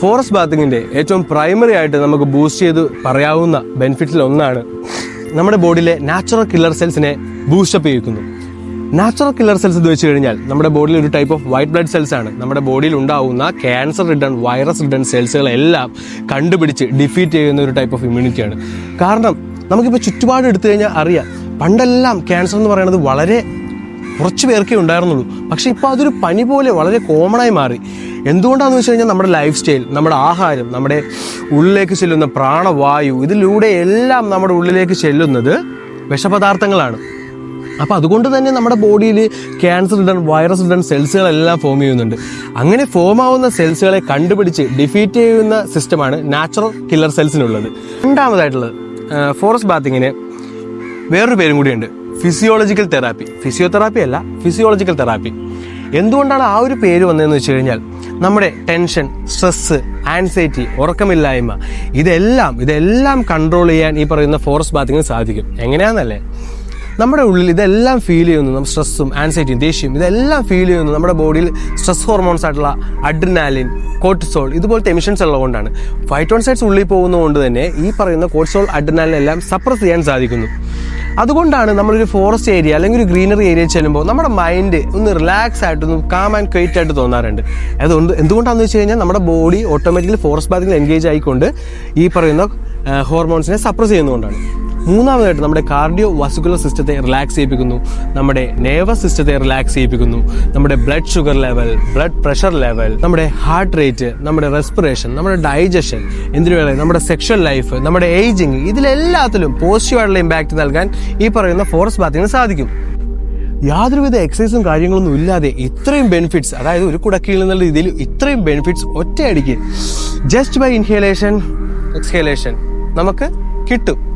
Forest ബാത്തിങ്ങിന്റെ ഏറ്റവും primary ആയിട്ട് നമുക്ക് ബൂസ്റ്റ് ചെയ്ത് പറയാവുന്ന ബെനിഫിറ്റിൽ ഒന്നാണ് നമ്മുടെ ബോഡിയിലെ നാച്ചുറൽ കില്ലർ സെൽസിനെ ബൂസ്റ്റപ്പ് ചെയ്യിക്കുന്നു. നാച്ചുറൽ കില്ലർ സെൽസ് എന്ന് വെച്ച് കഴിഞ്ഞാൽ നമ്മുടെ ബോഡിയിൽ ഒരു type of white blood cells ആണ്. നമ്മുടെ ബോഡിയിൽ ഉണ്ടാവുന്ന ക്യാൻസർ റിട്ടേൺ വൈറസ് റിട്ടേൺ സെൽസുകളെല്ലാം കണ്ടുപിടിച്ച് ഡിഫീറ്റ് ചെയ്യുന്ന ഒരു ടൈപ്പ് ഓഫ് ഇമ്മ്യൂണിറ്റിയാണ് കാരണം നമുക്കിപ്പോൾ ചുറ്റുപാട് എടുത്തു കഴിഞ്ഞാൽ അറിയാം പണ്ടെല്ലാം ക്യാൻസർ എന്ന് പറയുന്നത് വളരെ കുറച്ച് പേർക്കേ ഉണ്ടായിരുന്നുള്ളൂ. പക്ഷേ ഇപ്പോൾ അതൊരു പനി പോലെ വളരെ കോമണായി മാറി. എന്തുകൊണ്ടാണെന്ന് വെച്ച് കഴിഞ്ഞാൽ നമ്മുടെ ലൈഫ് സ്റ്റൈൽ നമ്മുടെ ആഹാരം നമ്മുടെ ഉള്ളിലേക്ക് ചെല്ലുന്ന പ്രാണവായു ഇതിലൂടെ എല്ലാം നമ്മുടെ ഉള്ളിലേക്ക് ചെല്ലുന്നത് വിഷപദാർത്ഥങ്ങളാണ്. അപ്പോൾ അതുകൊണ്ട് തന്നെ നമ്മുടെ ബോഡിയിൽ ക്യാൻസർ ഇടൻ വൈറസ് ഇടൻ സെൽസുകളെല്ലാം ഫോം ചെയ്യുന്നുണ്ട്. അങ്ങനെ ഫോം ആവുന്ന സെൽസുകളെ കണ്ടുപിടിച്ച് ഡിഫീറ്റ് ചെയ്യുന്ന സിസ്റ്റമാണ് നാച്ചുറൽ കില്ലർ സെൽസിനുള്ളത് രണ്ടാമതായിട്ടുള്ളത് ഫോറസ്റ്റ് ബാത്തിങ്ങിന് വേറൊരു പേരും കൂടിയുണ്ട്. ഫിസിയോളജിക്കൽ തെറാപ്പി ഫിസിയോതെറാപ്പി അല്ല ഫിസിയോളജിക്കൽ തെറാപ്പി എന്തുകൊണ്ടാണ് ആ ഒരു പേര് വന്നതെന്ന് വെച്ച് കഴിഞ്ഞാൽ നമ്മുടെ ടെൻഷൻ സ്ട്രെസ്സ് ആൻസൈറ്റി ഉറക്കമില്ലായ്മ ഇതെല്ലാം ഇതെല്ലാം കൺട്രോൾ ചെയ്യാൻ ഈ പറയുന്ന ഫോറസ്റ്റ് ബാത്തിങ്ങിന് സാധിക്കും. എങ്ങനെയാണെന്നല്ലേ നമ്മുടെ ഉള്ളിൽ ഇതെല്ലാം ഫീൽ ചെയ്യുന്നു. നമ്മൾ സ്ട്രെസ്സും ആൻസൈറ്റിയും ദേഷ്യവും ഇതെല്ലാം ഫീൽ ചെയ്യുന്നു. നമ്മുടെ ബോഡിയിൽ സ്ട്രെസ് ഹോർമോൺസ് ആയിട്ടുള്ള അഡ്രിനാലിൻ കോർട്ടിസോൾ ഇതുപോലത്തെ എമിഷൻസ് ഉള്ളതുകൊണ്ടാണ് ഫൈറ്റോൺസൈഡ്സ് ഉള്ളിൽ പോകുന്നതുകൊണ്ട് തന്നെ ഈ പറയുന്ന കോർട്ടിസോൾ അഡ്രിനാലിൻ എല്ലാം സപ്രസ് ചെയ്യാൻ സാധിക്കുന്നു. അതുകൊണ്ടാണ് നമ്മളൊരു ഫോറസ്റ്റ് ഏരിയ അല്ലെങ്കിൽ ഒരു ഗ്രീനറി ഏരിയ ചെല്ലുമ്പോൾ നമ്മുടെ മൈൻഡ് ഒന്ന് റിലാക്സ് ആയിട്ട് ഒന്ന് കാം ആൻഡ് ക്വൈറ്റ് ആയിട്ട് തോന്നാറുണ്ട്. അതുകൊണ്ട് എന്തുകൊണ്ടാണെന്ന് വെച്ച് കഴിഞ്ഞാൽ നമ്മുടെ ബോഡി ഓട്ടോമാറ്റിക്കലി ഫോറസ്റ്റ് ബാത്തിൽ എൻഗേജ് ആയിക്കൊണ്ട് ഈ പറയുന്ന ഹോർമോൺസിനെ സപ്രസ് ചെയ്യുന്നതുകൊണ്ടാണ്. മൂന്നാമതായിട്ട് നമ്മുടെ കാർഡിയോ വസുക്കുലർ സിസ്റ്റത്തെ റിലാക്സ് ചെയ്യിപ്പിക്കുന്നു. നമ്മുടെ നേവ സിസ്റ്റത്തെ റിലാക്സ് ചെയ്യിപ്പിക്കുന്നു. നമ്മുടെ blood sugar level blood pressure level നമ്മുടെ ഹാർട്ട് റേറ്റ് നമ്മുടെ റെസ്പിറേഷൻ നമ്മുടെ ഡൈജഷൻ എന്തിനു നമ്മുടെ സെക്ഷൽ ലൈഫ് നമ്മുടെ ഏജിങ് ഇതിലെല്ലാത്തിലും പോസിറ്റീവായിട്ടുള്ള ഇമ്പാക്റ്റ് നൽകാൻ ഈ പറയുന്ന ഫോറസ്റ്റ് ബാത്തിങ്ങിന് സാധിക്കും. യാതൊരുവിധ എക്സസൈസും കാര്യങ്ങളൊന്നും ഇല്ലാതെ ഇത്രയും ബെനിഫിറ്റ്സ് അതായത് ഒരു കുടക്കീഴിൽ നിന്നുള്ള രീതിയിൽ ഇത്രയും ബെനിഫിറ്റ്സ് ഒറ്റയടിക്ക്. ജസ്റ്റ് ബൈ ഇൻഹേലേഷൻ എക്സ്ഹേലേഷൻ നമുക്ക് കിട്ടും.